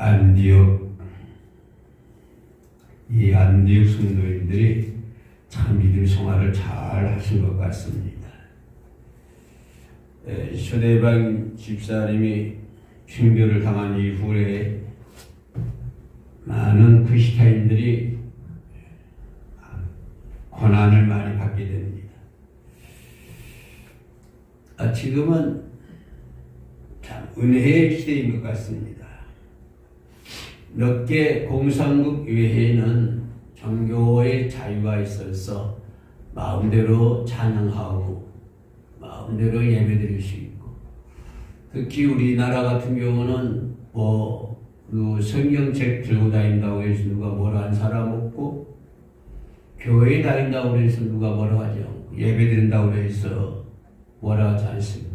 안디옥 이 안디옥 성도인들이 참 믿음 생활을 잘 하신 것 같습니다. 에, 쇼대방 집사님이 징별을 당한 이후에 많은 크리스타인들이 고난을 많이 받게 됩니다. 아, 지금은 참 은혜의 시대인 것 같습니다. 몇 개 공산국 외에는 종교의 자유가 있어서 마음대로 찬양하고 마음대로 예배드릴 수 있고 특히 우리나라 같은 경우는 뭐 그 성경책 들고 다닌다고 해서 누가 뭐라 한 사람 없고 교회에 다닌다고 해서 누가 뭐라 하지 않고 예배 드린다고 해서 뭐라 하지 않습니다.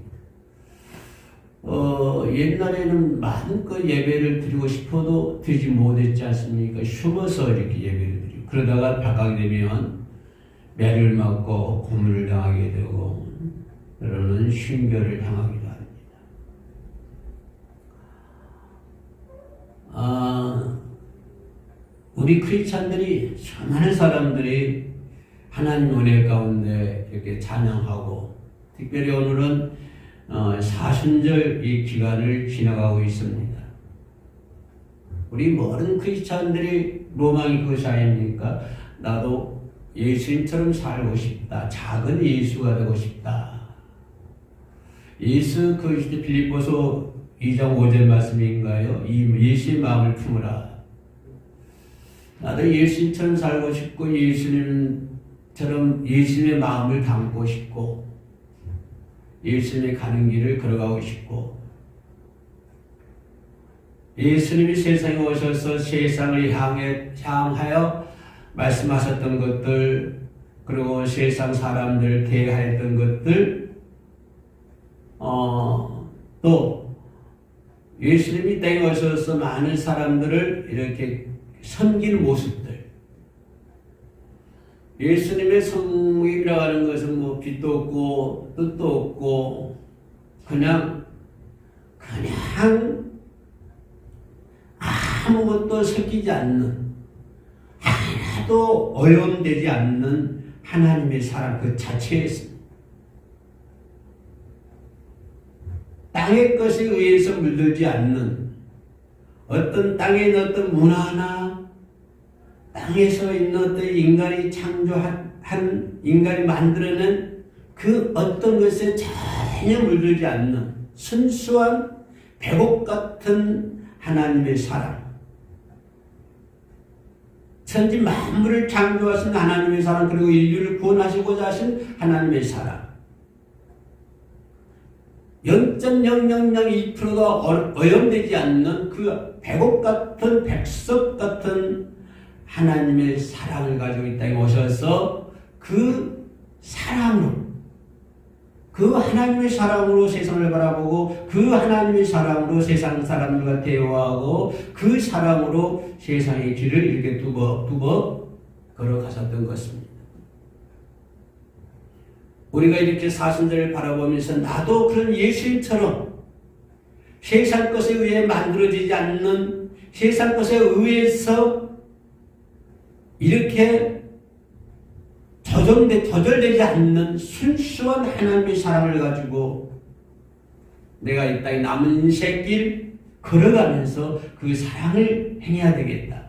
어, 옛날에는 마음껏 예배를 드리고 싶어도 드리지 못했지 않습니까? 숨어서 이렇게 예배를 드리고 그러다가 발각이 되면 매를 맞고 고문을 당하게 되고 그러는 쉰결을 당하기도 합니다. 아, 우리 크리스찬들이 수많은 사람들이 하나님 은혜 가운데 이렇게 찬양하고 특별히 오늘은 어, 사순절 이 기간을 지나가고 있습니다. 우리 모든 크리스찬들이 로망이 그것이 아닙니까? 나도 예수님처럼 살고 싶다. 작은 예수가 되고 싶다. 예수 그리스도 빌립보서 2장 5절 말씀인가요? 이 예수의 마음을 품으라. 나도 예수님처럼 살고 싶고 예수님처럼 예수님의 마음을 담고 싶고 예수님의 가는 길을 걸어가고 싶고 예수님이 세상에 오셔서 세상을 향해 향하여 말씀하셨던 것들 그리고 세상 사람들 대하였던 것들 어, 또 예수님이 땅에 오셔서 많은 사람들을 이렇게 섬기는 모습들 예수님의 성품이라고 하는 것은 뭐 빛도 없고 뜻도 없고 그냥 그냥 아무것도 섞이지 않는 하나도 오염되지 않는 하나님의 사랑 그 자체였습니다. 땅의 것에 의해서 물들지 않는 어떤 있는 어떤 문화나 땅에서 있는 어떤 인간이 창조한 한 인간이 만들어낸 그 어떤 것에 전혀 물들지 않는 순수한 배곡 같은 하나님의 사랑. 천지 만물을 창조하신 하나님의 사랑 그리고 인류를 구원하시고자 하신 하나님의 사랑. 0.0002%가 오염되지 않는 그 배곡 같은 백석 같은 하나님의 사랑을 가지고 이 땅에 오셔서 그 사랑으로 그 하나님의 사랑으로 세상을 바라보고 그 하나님의 사랑으로 세상 사람들과 대화하고 그 사랑으로 세상의 길을 이렇게 두버 두버 걸어가셨던 것입니다. 우리가 이렇게 사순절을 바라보면서 나도 그런 예수님처럼 세상 것에 의해 만들어지지 않는 세상 것에 의해서 이렇게 조정되, 조절되지 않는 순수한 하나님의 사랑을 가지고 내가 이 땅에 남은 새길 걸어가면서 그 사랑을 행해야 되겠다.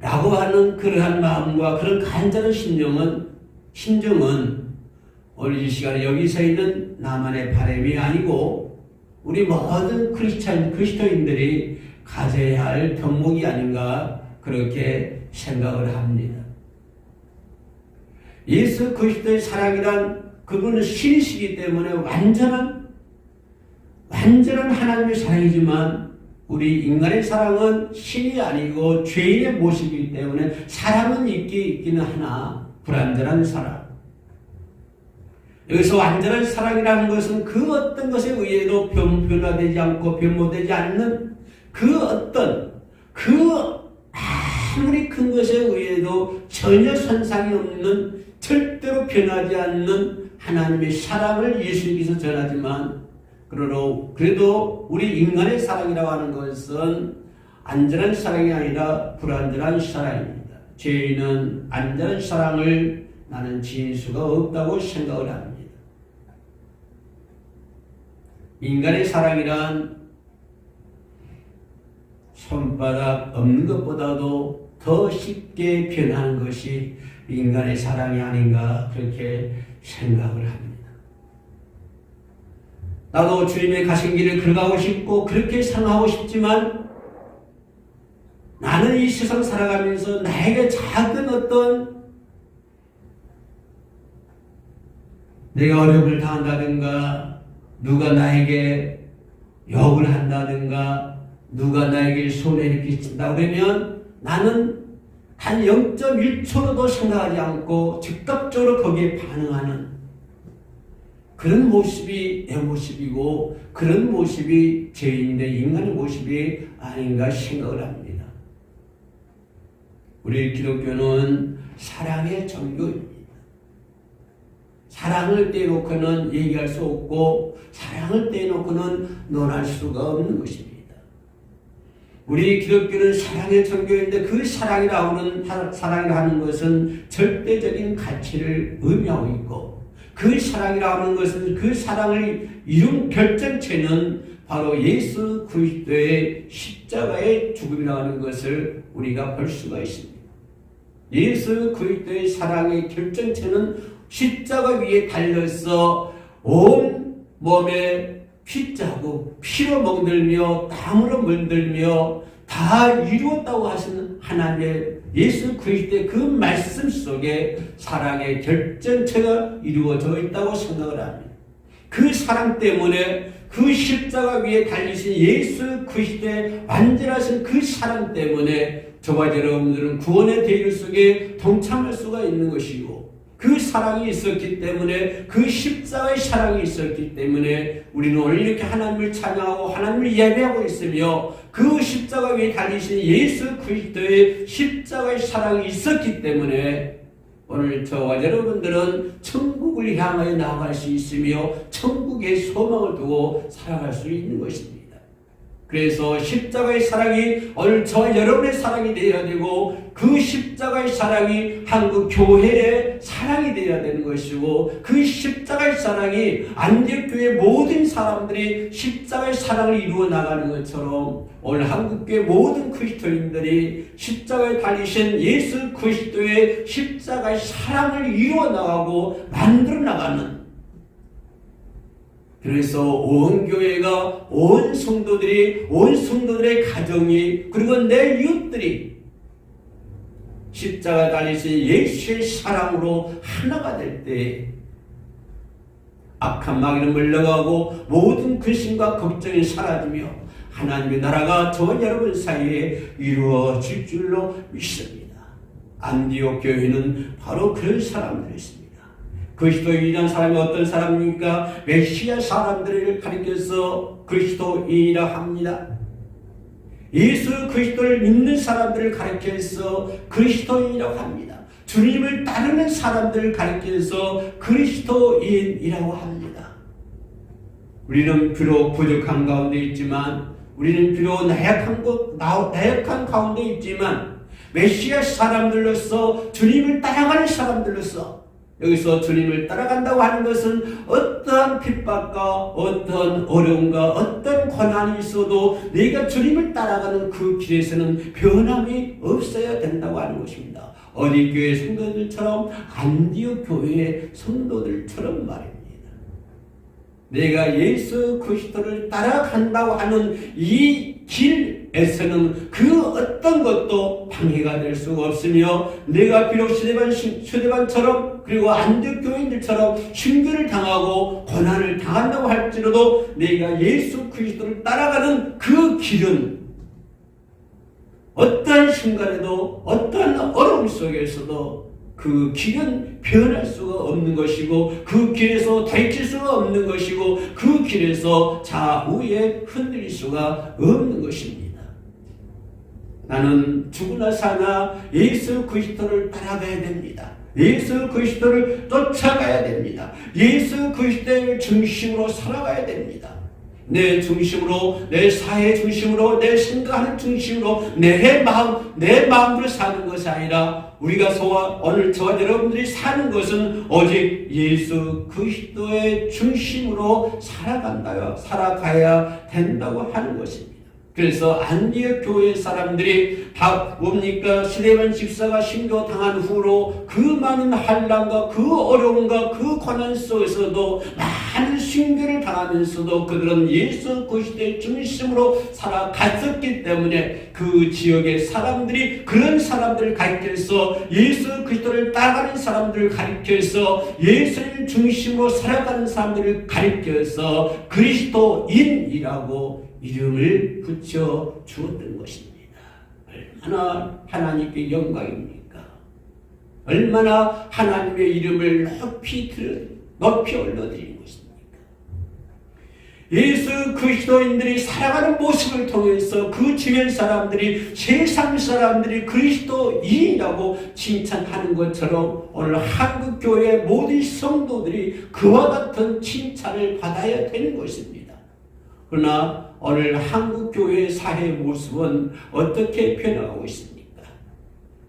라고 하는 그러한 마음과 그런 간절한 심정은, 심정은 오늘 이 시간에 여기 서 있는 나만의 바람이 아니고 우리 모든 크리스찬, 그리스도인들이 가져야 할 덕목이 아닌가 그렇게 생각을 합니다. 예수 그리스도의 사랑이란 그분은 신이시기 때문에 완전한 완전한 하나님의 사랑이지만 우리 인간의 사랑은 신이 아니고 죄인의 모습이기 때문에 사랑은 있기 있기는 하나 불완전한 사랑. 여기서 완전한 사랑이라는 것은 그 어떤 것에 의해도 변화되지 않고 변모되지 않는 그 어떤 그 아무리 큰 것에 의해도 전혀 손상이 없는 절대로 변하지 않는 하나님의 사랑을 예수님께서 전하지만 그러로 그래도 우리 인간의 사랑이라고 하는 것은 안전한 사랑이 아니라 불안전한 사랑입니다. 죄인은 안전한 사랑을 나는 지닐 수가 없다고 생각을 합니다. 인간의 사랑이란 손바닥 없는 것보다도 더 쉽게 변하는 것이 인간의 사랑이 아닌가 그렇게 생각을 합니다. 나도 주님의 가신 길을 걸어가고 싶고 그렇게 생각하고 싶지만 나는 이 세상 살아가면서 나에게 작은 어떤 내가 어려움을 당한다든가 누가 나에게 욕을 한다든가 누가 나에게 손해를 끼친다 그러면 나는 한 0.1초로도 생각하지 않고 즉각적으로 거기에 반응하는 그런 모습이 내 모습이고 그런 모습이 죄인의 인간의 모습이 아닌가 생각을 합니다. 우리 기독교는 사랑의 종교입니다. 사랑을 떼놓고는 얘기할 수 없고 사랑을 떼놓고는 논할 수가 없는 것입니다. 우리 기독교는 사랑의 종교인데 그 사랑이라고 하는 사랑이라 하는 것은 절대적인 가치를 의미하고 있고 그 사랑이라고 하는 것은 그 사랑을 이룬 결정체는 바로 예수 그리스도의 십자가의 죽음이라고 하는 것을 우리가 볼 수가 있습니다. 예수 그리스도의 사랑의 결정체는 십자가 위에 달려서 온 몸에 피자고 피로 멍들며 땀으로 물들며 다 이루었다고 하시는 하나님의 예수 그리스도의 그 말씀 속에 사랑의 결정체가 이루어져 있다고 생각을 합니다. 그 사랑 때문에 그 십자가 위에 달리신 예수 그리스도의 완전하신 그 사랑 때문에 저와 여러분들은 구원의 대일 속에 동참할 수가 있는 것이고 그 사랑이 있었기 때문에 그 십자가의 사랑이 있었기 때문에 우리는 오늘 이렇게 하나님을 찬양하고 하나님을 예배하고 있으며 그 십자가 위에 달리신 예수 그리스도의 십자가의 사랑이 있었기 때문에 오늘 저와 여러분들은 천국을 향하여 나아갈 수 있으며 천국의 소망을 두고 살아갈 수 있는 것입니다. 그래서 십자가의 사랑이 오늘 저와 여러분의 사랑이 되어야 되고 그 십자가의 사랑이 한국 교회의 사랑이 되어야 되는 것이고 그 십자가의 사랑이 안개교회 모든 사람들이 십자가의 사랑을 이루어 나가는 것처럼 오늘 한국교회 모든 그리스도인들이 십자가에 달리신 예수 그리스도의 십자가의 사랑을 이루어 나가고 만들어 나가는 그래서 온 교회가 온 성도들이 온 성도들의 가정이 그리고 내 이웃들이 십자가 달리신 예수의 사랑으로 하나가 될 때 악한 마귀는 물러가고 모든 근심과 걱정이 사라지며 하나님의 나라가 저와 여러분 사이에 이루어질 줄로 믿습니다. 안디옥 교회는 바로 그런 사람들이었습니다. 그리스도인이란 사람이 어떤 사람입니까? 메시아 사람들을 가리켜서 그리스도인이라 합니다. 예수 그리스도를 믿는 사람들을 가리켜서 그리스도인이라고 합니다. 주님을 따르는 사람들을 가리켜서 그리스도인이라고 합니다. 우리는 비록 부족한 가운데 있지만 우리는 비록 나약한 것, 나약한 가운데 있지만 메시아 사람들로서 주님을 따라가는 사람들로서 여기서 주님을 따라간다고 하는 것은 어떠한 핍박과 어떤 어려움과 어떤 고난이 있어도 내가 주님을 따라가는 그 길에서는 변함이 없어야 된다고 하는 것입니다. 어디 교회 성도들처럼 안디옥 교회의 성도들처럼 말입니다. 내가 예수 그리스도를 따라간다고 하는 이 길 에서는 그 어떤 것도 방해가 될 수가 없으며 내가 비록 시대반 시대반처럼 그리고 안적 교인들처럼 신교를 당하고 고난을 당한다고 할지라도 내가 예수 그리스도를 따라가는 그 길은 어떠한 순간에도 어떠한 어려움 속에서도 그 길은 변할 수가 없는 것이고 그 길에서 다칠 수가 없는 것이고 그 길에서 좌우에 흔들릴 수가 없는 것입니다. 나는 죽으나 사나 예수 그리스도를 따라가야 됩니다. 예수 그리스도를 쫓아가야 됩니다. 예수 그리스도를 중심으로 살아가야 됩니다. 내 중심으로, 내 사회 중심으로, 내 생각하는 중심으로, 내 마음, 내 마음으로 사는 것이 아니라 우리가 소와 오늘 저와 여러분들이 사는 것은 오직 예수 그리스도의 중심으로 살아간다요, 살아가야 된다고 하는 것입니다. 그래서 안디옥 교회 사람들이 다 뭡니까? 스데반 집사가 신교 당한 후로 그 많은 환란과 그 어려움과 그 고난 속에서도 많은 신교를 당하면서도 그들은 예수 그리스도의 중심으로 살아갔었기 때문에 그 지역의 사람들이 그런 사람들을 가리켜서 예수 그리스도를 따라가는 사람들을 가리켜서 예수를 중심으로 살아가는 사람들을 가리켜서 그리스도인이라고 이름을 붙여 주었던 것입니다. 얼마나 하나님께 영광입니까? 얼마나 하나님의 이름을 높이 들, 높이 올려드린 것입니까? 예수 그리스도인들이 살아가는 모습을 통해서 그 주변 사람들이 세상 사람들이 그리스도인이라고 칭찬하는 것처럼 오늘 한국 교회 모든 성도들이 그와 같은 칭찬을 받아야 되는 것입니다. 그러나 오늘 한국 교회의 사회 모습은 어떻게 변화하고 있습니까?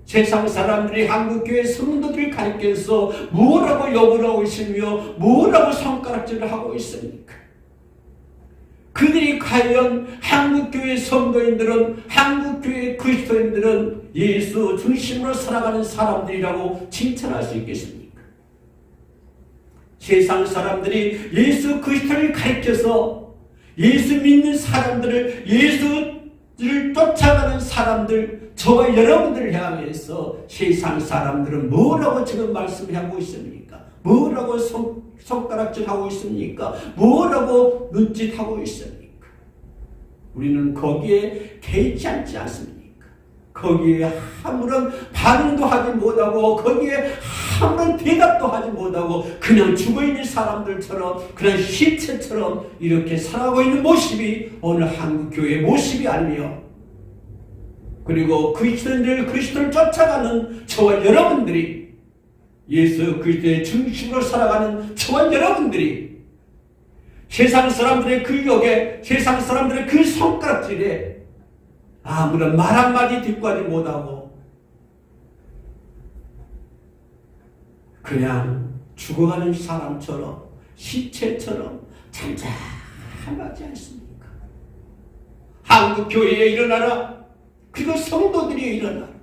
세상 사람들이 한국 교회 성도들을 가리켜서 뭐라고 욕을 하고 있으며 뭐라고 손가락질을 하고 있습니까? 그들이 과연 한국교회 성도인들은 한국교회 그리스도인들은 예수 중심으로 살아가는 사람들이라고 칭찬할 수 있겠습니까? 세상 사람들이 예수 그리스도를 가르쳐서 예수 믿는 사람들을 예수를 쫓아가는 사람들 저와 여러분들을 향해서 세상 사람들은 뭐라고 지금 말씀하고 있습니까? 뭐라고 손, 손가락질하고 있습니까? 뭐라고 눈짓하고 있습니까? 우리는 거기에 개의치 않지 않습니까? 거기에 아무런 반응도 하지 못하고 거기에 아무런 대답도 하지 못하고 그냥 죽어있는 사람들처럼 그런 시체처럼 이렇게 살아가고 있는 모습이 오늘 한국교회의 모습이 아니며 그리고 그리스도인들 그리스도를 쫓아가는 저와 여러분들이 예수 그리스도의 중심으로 살아가는 저와 여러분들이 세상 사람들의 그 욕에 세상 사람들의 그 손가락질에 아무런 말 한마디 뒷과지 못하고. 그냥 죽어가는 사람처럼 시체처럼 잠잠하지 않습니까? 한국 교회에 일어나라. 그리고 성도들이 일어나라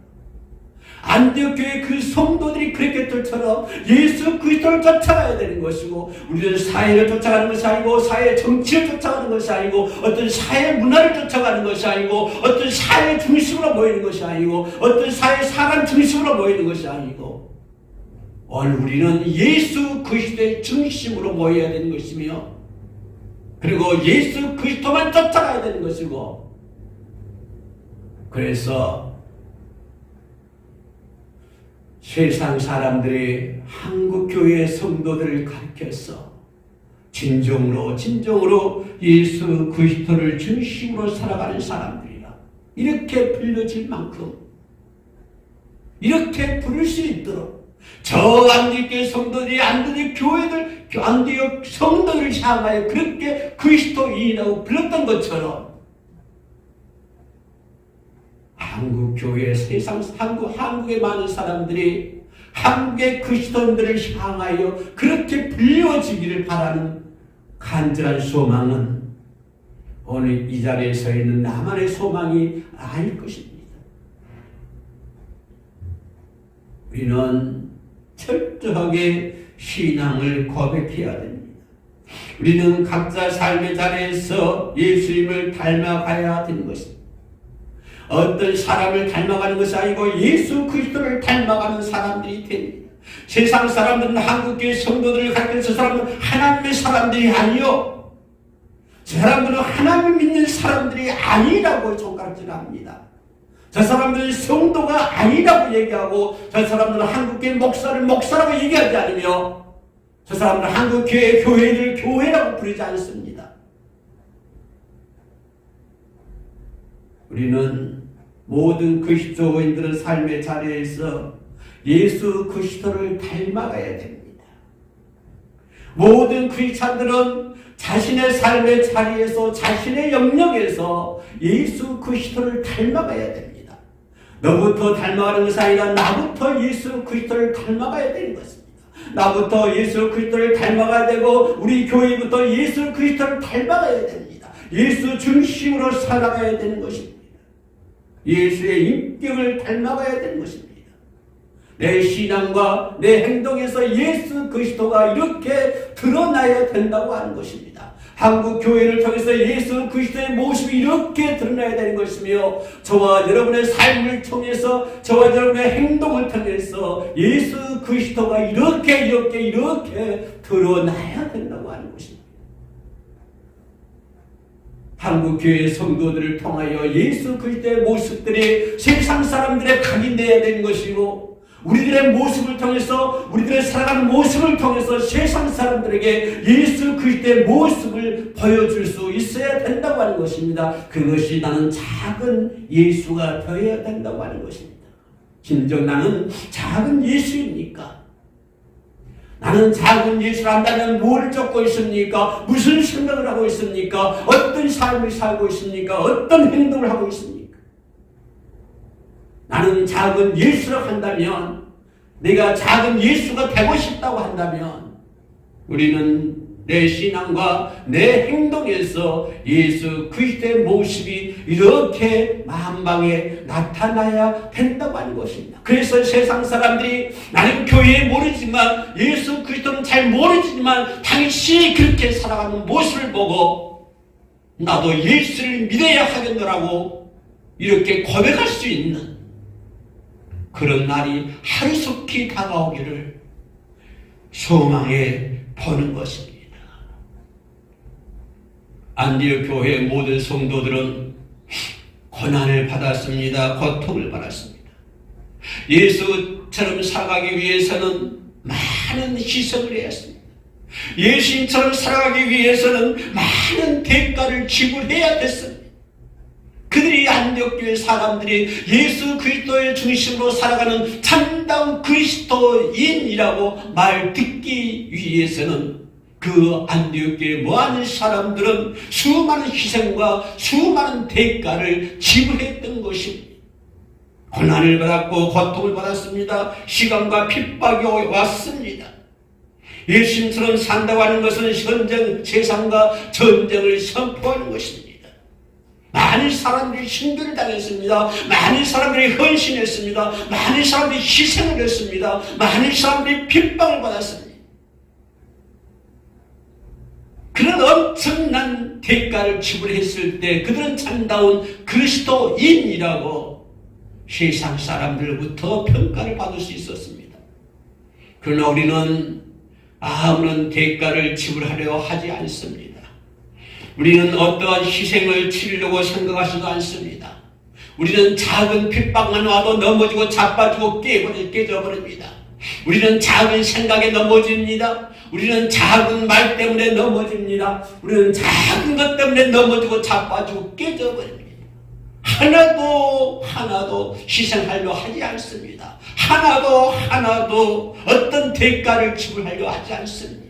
안디옥 교회 그 성도들이 그랬겠들처럼 예수 그리스도를 쫓아가야 되는 것이고 우리는 사회를 쫓아가는 것이 아니고 사회 정치를 쫓아가는 것이 아니고 어떤 사회 문화를 쫓아가는 것이 아니고 어떤 사회 중심으로 모이는 것이 아니고 어떤 사회 사람 중심으로 모이는 것이 아니고 오늘 우리는 예수 그리스도의 중심으로 모여야 되는 것이며 그리고 예수 그리스도만 쫓아가야 되는 것이고 그래서 세상 사람들이 한국 교회 성도들을 가르쳐서 진정으로 진정으로 예수 그리스도를 중심으로 살아가는 사람들이라. 이렇게 불려질 만큼 이렇게 부를 수 있도록 저 안디옥 성도들이 안디옥 교회들 안디옥 성도를 향하여 그렇게 그리스도인이라고 불렀던 것처럼 교회 세상 한국 한국의 많은 사람들이 한국의 그리스도인들을 향하여 그렇게 불려지기를 바라는 간절한 소망은 오늘 이 자리에 서 있는 나만의 소망이 아닐 것입니다. 우리는 철저하게 신앙을 고백해야 됩니다. 우리는 각자 삶의 자리에서 예수님을 닮아가야 되는 것입니다. 어떤 사람을 닮아가는 것이 아니고 예수 그리스도를 닮아가는 사람들이 됩니다. 세상 사람들은 한국교회 성도들을 가르치는 저 사람은 하나님의 사람들이 아니요. 저 사람들은 하나님 믿는 사람들이 아니라고 손가락질합니다. 저 사람들은 성도가 아니라고 얘기하고 저 사람들은 한국교회 목사를 목사라고 얘기하지 않으며 저 사람들은 한국교회 교회를 교회라고 부르지 않습니다. 우리는 모든 그리스도인들은 삶의 자리에서 예수 그리스도를 닮아가야 됩니다. 모든 크리스찬들은 자신의 삶의 자리에서 자신의 영역에서 예수 그리스도를 닮아가야 됩니다. 너부터 닮아가는 것이 아니라 나부터 예수 그리스도를 닮아가야 되는 것입니다. 나부터 예수 그리스도를 닮아가야 되고 우리 교회부터 예수 그리스도를 닮아가야 됩니다. 예수 중심으로 살아가야 되는 것입니다. 예수의 인격을 닮아가야 되는 것입니다. 내 신앙과 내 행동에서 예수 그리스도가 이렇게 드러나야 된다고 하는 것입니다. 한국 교회를 통해서 예수 그리스도의 모습이 이렇게 드러나야 되는 것이며 저와 여러분의 삶을 통해서 저와 여러분의 행동을 통해서 예수 그리스도가 이렇게 이렇게 이렇게 드러나야 된다고 하는 것입니다. 한국 교회 성도들을 통하여 예수 그리스도의 모습들이 세상 사람들의 각인되어야 되는 것이고 우리들의 모습을 통해서 우리들의 살아가는 모습을 통해서 세상 사람들에게 예수 그리스도의 모습을 보여줄 수 있어야 된다고 하는 것입니다. 그것이 나는 작은 예수가 되어야 된다고 하는 것입니다. 진정 나는 작은 예수입니까? 나는 작은 예수를 한다면 뭘 적고 있습니까? 무슨 생각을 하고 있습니까? 어떤 삶을 살고 있습니까? 어떤 행동을 하고 있습니까? 나는 작은 예수를 한다면 내가 작은 예수가 되고 싶다고 한다면 우리는 내 신앙과 내 행동에서 예수 그리스도의 모습이 이렇게 만방에 나타나야 된다고 하는 것입니다. 그래서 세상 사람들이 나는 교회에 모르지만 예수 그리스도는 잘 모르지만 당신이 그렇게 살아가는 모습을 보고 나도 예수를 믿어야 하겠노라고 이렇게 고백할 수 있는 그런 날이 하루속히 다가오기를 소망해 보는 것입니다. 안디옥 교회 모든 성도들은 고난을 받았습니다. 고통을 받았습니다. 예수처럼 살아가기 위해서는 많은 희생을 했습니다. 예수님처럼 살아가기 위해서는 많은 대가를 지불해야 됐습니다. 그들이 안디옥교회 사람들이 예수 그리스도의 중심으로 살아가는 참다운 그리스도인이라고 말 듣기 위해서는 그 안디옥교회 모아는 사람들은 수많은 희생과 수많은 대가를 지불했던 것입니다. 고난을 받았고 고통을 받았습니다. 시간과 핍박이 왔습니다. 예수님처럼 산다고 하는 것은 현장 세상과 전쟁을 선포하는 것입니다. 많은 사람들이 신들을 당했습니다. 많은 사람들이 헌신했습니다. 많은 사람들이 희생을 했습니다. 많은 사람들이 핍박을 받았습니다. 그런 엄청난 대가를 지불했을 때 그들은 참다운 그리스도인이라고 세상 사람들부터 평가를 받을 수 있었습니다. 그러나 우리는 아무런 대가를 지불하려 하지 않습니다. 우리는 어떠한 희생을 치르려고 생각하지도 않습니다. 우리는 작은 핍박만 와도 넘어지고 자빠지고 깨져버립니다. 우리는 작은 생각에 넘어집니다. 우리는 작은 말 때문에 넘어집니다. 우리는 작은 것 때문에 넘어지고 자빠지고 깨져버립니다. 하나도 하나도 희생하려 하지 않습니다. 하나도 하나도 어떤 대가를 지불하려 하지 않습니다.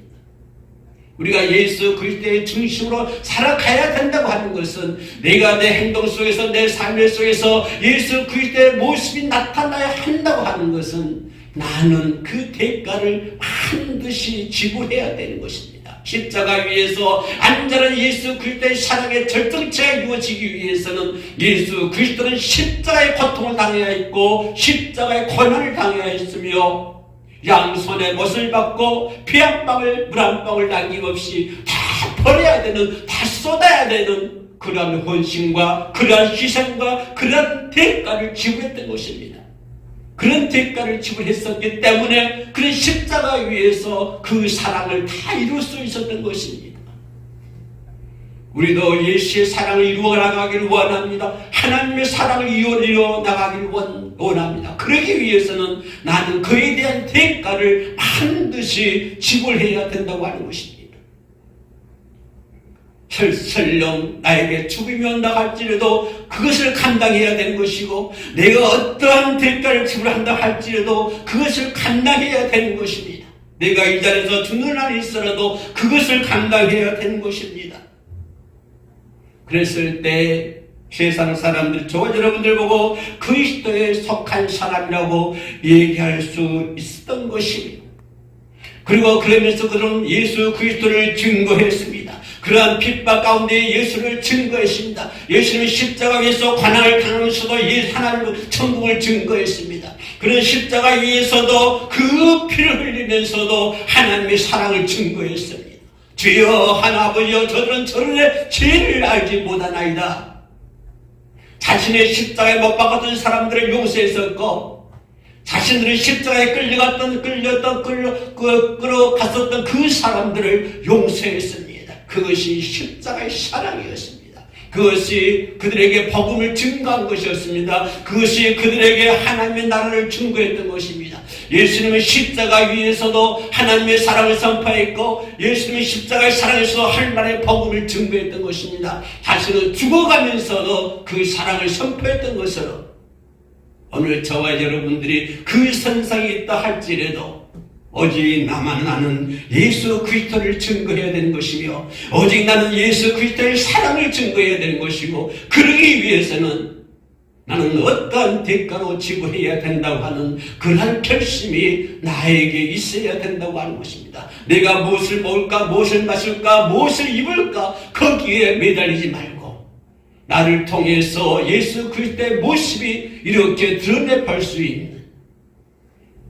우리가 예수 그리스도의 중심으로 살아가야 된다고 하는 것은 내가 내 행동 속에서 내삶 속에서 예수 그리스도의 모습이 나타나야 한다고 하는 것은 나는 그 대가를 반드시 지불해야 되는 것입니다. 십자가 위에서 안전한 예수 그리스도의 사랑의 절정체가 이루어지기 위해서는 예수 그리스도는 십자가의 고통을 당해야 했고 십자가의 고난을 당해야 했으며 양손에 못을 받고 피 한 방울 물 한 방울 남김없이 다 버려야 되는 다 쏟아야 되는 그러한 헌신과 그러한 희생과 그러한 대가를 지불했던 것입니다. 그런 대가를 지불했었기 때문에 그런 십자가 위에서 그 사랑을 다 이룰 수 있었던 것입니다. 우리도 예수의 사랑을 이루어 나가기를 원합니다. 하나님의 사랑을 이루어 나가기를 원합니다. 그러기 위해서는 나는 그에 대한 대가를 반드시 지불해야 된다고 하는 것입니다. 설령 나에게 죽음이 온다 할지라도 그것을 감당해야 되는 것이고 내가 어떠한 대가를 지불한다 할지라도 그것을 감당해야 되는 것입니다. 내가 이 자리에서 죽는 날이 있어라도 그것을 감당해야 되는 것입니다. 그랬을 때 세상 사람들, 저와 여러분들 보고 그리스도에 속한 사람이라고 얘기할 수 있었던 것입니다. 그리고 그러면서 그들은 예수 그리스도를 증거했습니다. 그러한 핍박 가운데 예수를 증거했습니다. 예수는 십자가에서 관항을 당하면서도 예 하나님 천국을 증거했습니다. 그런 십자가 위에서도 그 피를 흘리면서도 하나님의 사랑을 증거했습니다. 주여 하나 아버지여 저들은 저를 죄를 알지 못하나이다. 자신의 십자가에 못 박았던 사람들을 용서했었고 자신들이 십자가에 끌려갔던 끌렸던 끌려 그, 끌어 갔었던 그 사람들을 용서했습니다. 그것이 십자가의 사랑이었습니다. 그것이 그들에게 복음을 증거한 것이었습니다. 그것이 그들에게 하나님의 나라를 증거했던 것입니다. 예수님은 십자가 위에서도 하나님의 사랑을 선포했고 예수님은 십자가의 사랑에서 하나님의 복음을 증거했던 것입니다. 자신은 죽어가면서도 그 사랑을 선포했던 것으로 오늘 저와 여러분들이 그 선상에 있다 할지라도 오직 나만 나는 예수 그리스도를 증거해야 되는 것이며 오직 나는 예수 그리스도의 사랑을 증거해야 되는 것이고 그러기 위해서는 나는 어떠한 대가로 지불해야 된다고 하는 그러한 결심이 나에게 있어야 된다고 하는 것입니다. 내가 무엇을 먹을까, 무엇을 마실까, 무엇을 입을까 거기에 매달리지 말고 나를 통해서 예수 그리스도의 모습이 이렇게 드러내볼 수 있는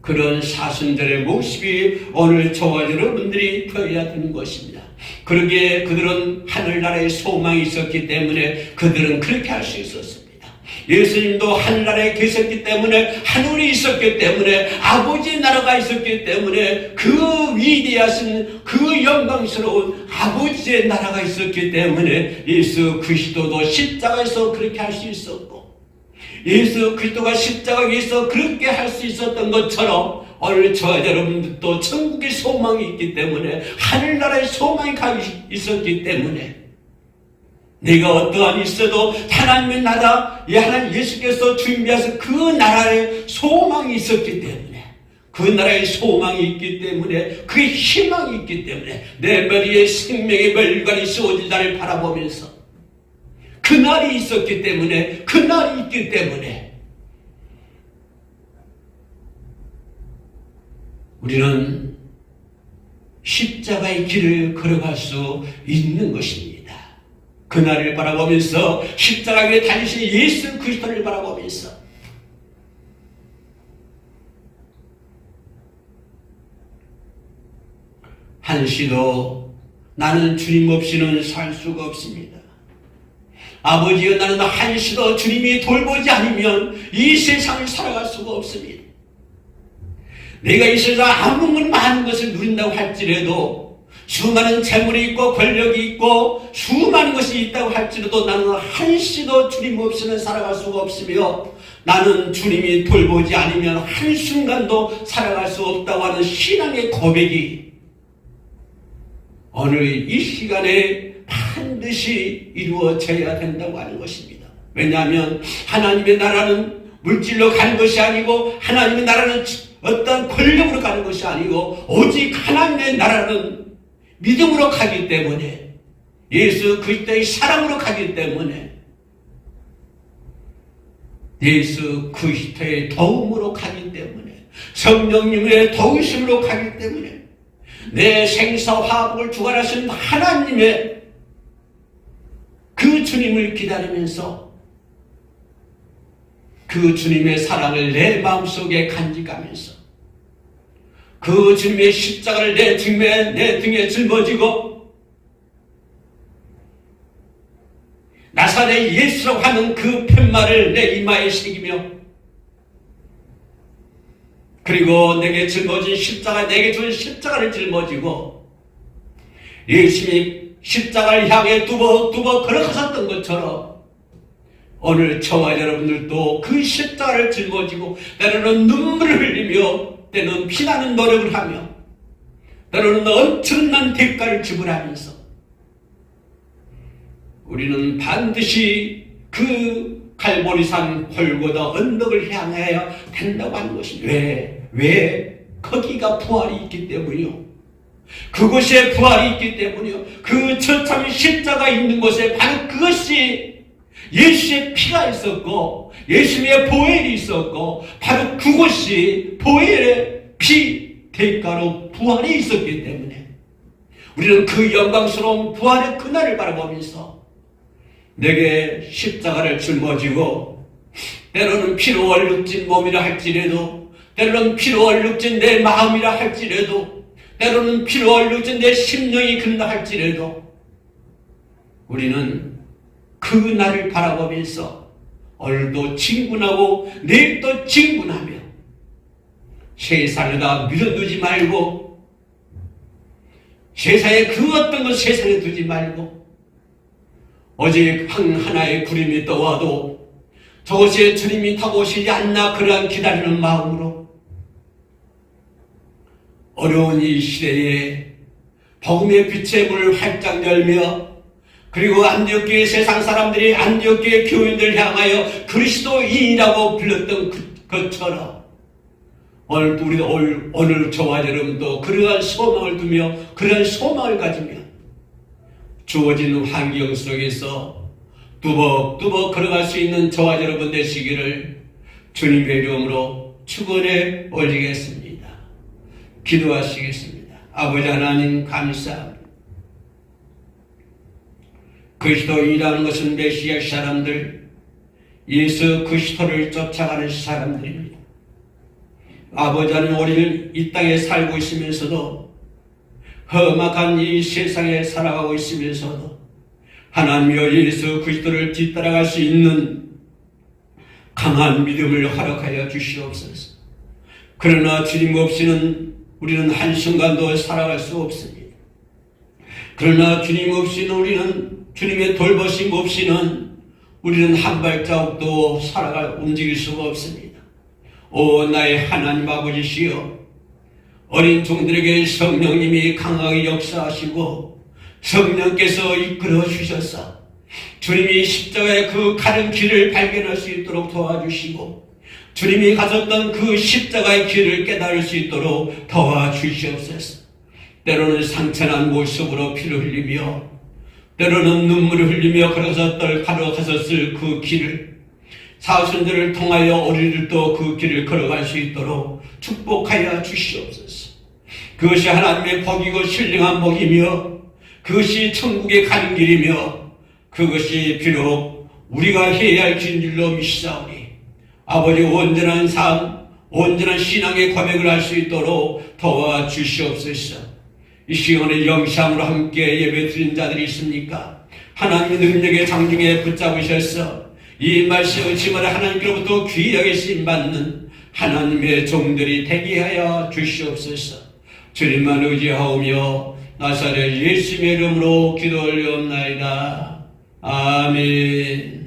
그런 사순절의 모습이 오늘 저와 여러분들이 되어야 되는 것입니다. 그러기에 그들은 하늘나라에 소망이 있었기 때문에 그들은 그렇게 할 수 있었습니다. 예수님도 하늘나라에 계셨기 때문에 하늘이 있었기 때문에 아버지 나라가 있었기 때문에 그 위대하신 그 영광스러운 아버지의 나라가 있었기 때문에 예수 그리스도도 십자가에서 그렇게 할 수 있었고 예수 그리스도가 십자가에서 그렇게 할 수 있었던 것처럼 오늘 저와 여러분들도 천국의 소망이 있기 때문에 하늘나라의 소망이 가 있었기 때문에 내가 어떠한 있어도 하나님의 나라, 예, 하나님 예수께서 준비하신 그 나라의 소망이 있었기 때문에 그 나라의 소망이 있기 때문에 그 희망이 있기 때문에 내 머리에 생명의 멸관이 쏘질 나를 바라보면서 그날이 있었기 때문에 그날이 있기 때문에 우리는 십자가의 길을 걸어갈 수 있는 것입니다. 그날을 바라보면서 십자가 위에 다니신 예수 그리스도를 바라보면서 한시도 나는 주님 없이는 살 수가 없습니다. 아버지여 나는 한시도 주님이 돌보지 않으면 이 세상을 살아갈 수가 없습니다. 내가 이 세상 아무런 많은 것을 누린다고 할지라도 수많은 재물이 있고 권력이 있고 수많은 것이 있다고 할지라도 나는 한시도 주님 없이는 살아갈 수가 없으며 나는 주님이 돌보지 않으면 한순간도 살아갈 수 없다고 하는 신앙의 고백이 오늘 이 시간에 반드시 이루어져야 된다고 하는 것입니다. 왜냐하면 하나님의 나라는 물질로 가는 것이 아니고 하나님의 나라는 어떤 권력으로 가는 것이 아니고 오직 하나님의 나라는 믿음으로 가기 때문에 예수 그리스도의 사랑으로 가기 때문에 예수 그리스도의 도움으로 가기 때문에 성령님의 도우심으로 가기 때문에 내 생사 화복을 주관하신 하나님의 그 주님을 기다리면서 그 주님의 사랑을 내 마음속에 간직하면서 그 주님의 십자가를 내 등에, 내 등에 짊어지고 나사렛 예수라고 하는 그 팻말을 내 이마에 새기며 그리고 내게 짊어진 십자가, 내게 준 십자가를 짊어지고 예수님이 십자가를 향해 두벅두벅 걸어가셨던 것처럼 오늘 저와 여러분들도 그 십자가를 짊어지고 때로는 눈물을 흘리며 때는 피나는 노력을 하며 때로는 엄청난 대가를 지불하면서 우리는 반드시 그 갈보리산 홀고다 언덕을 향해야 된다고 하는 것이 왜? 왜? 거기가 부활이 있기 때문이요. 그곳에 부활이 있기 때문이요. 그 처참한 십자가 있는 곳에 바로 그것이 예수의 피가 있었고 예수님의 보혈이 있었고 바로 그곳이 보혈의 피 대가로 부활이 있었기 때문에 우리는 그 영광스러운 부활의 그날을 바라보면서 내게 십자가를 짊어지고 때로는 피로 얼룩진 몸이라 할지라도 때로는 피로 얼룩진 내 마음이라 할지라도 때로는 피로 얼룩진 내 심령이 근다 할지라도 우리는 그 날을 바라보면서 오늘도 진군하고 내일도 진군하며 세상에다 믿어두지 말고 세상에 그 어떤 것 세상에 두지 말고 어제 한 하나의 구름이 떠와도 저곳에 주님이 타고 오시지 않나 그러한 기다리는 마음으로 어려운 이 시대에 복음의 빛의 문을 활짝 열며 그리고 안디옥교의 세상 사람들이 안디옥교의 교인들 향하여 그리스도인이라고 불렀던 그- 것처럼 오늘 우리도 오늘, 오늘 저와 여러분도 그러한 소망을 두며 그러한 소망을 가지며 주어진 환경 속에서 뚜벅뚜벅 걸어갈 수 있는 저와 여러분 되시기를 주님의 이름으로 축원해 올리겠습니다. 기도하시겠습니다. 아버지 하나님 감사합니다. 그리스도인이라는 것은 메시아 사람들, 예수 그리스도를 쫓아가는 사람들입니다. 아버지 하나님 우리는 이 땅에 살고 있으면서도 험악한 이 세상에 살아가고 있으면서도 하나님여 예수 그리스도를 뒤따라갈 수 있는 강한 믿음을 허락하여 주시옵소서. 그러나 주님 없이는 우리는 한순간도 살아갈 수 없습니다. 그러나 주님 없이는 우리는 주님의 돌보심 없이는 우리는 한 발자국도 살아갈 움직일 수가 없습니다. 오 나의 하나님 아버지시여 어린 종들에게 성령님이 강하게 역사하시고 성령께서 이끌어 주셔서 주님이 십자가의 그 가는 길을 발견할 수 있도록 도와주시고 주님이 가졌던 그 십자가의 길을 깨달을 수 있도록 도와주시옵소서. 때로는 상처난 모습으로 피를 흘리며 때로는 눈물을 흘리며 걸어섰던 걸어갔었을 그 길을 사순들을 통하여 우리들도 그 길을 걸어갈 수 있도록 축복하여 주시옵소서. 그것이 하나님의 복이고 신령한 복이며 그것이 천국에 가는 길이며 그것이 비록 우리가 해야 할 길로 미시사오니 아버지 온전한 삶, 온전한 신앙의 고백을 할 수 있도록 도와주시옵소서. 이 시간에 영상으로 함께 예배 드린 자들이 있습니까? 하나님의 능력의 장중에 붙잡으셔서 이 말씀을 지마다 하나님께로부터 귀하게 쓰임받는 하나님의 종들이 되게 하여 주시옵소서. 주님만 의지하오며 나사렛 예수의 이름으로 기도 올려옵나이다. 아멘.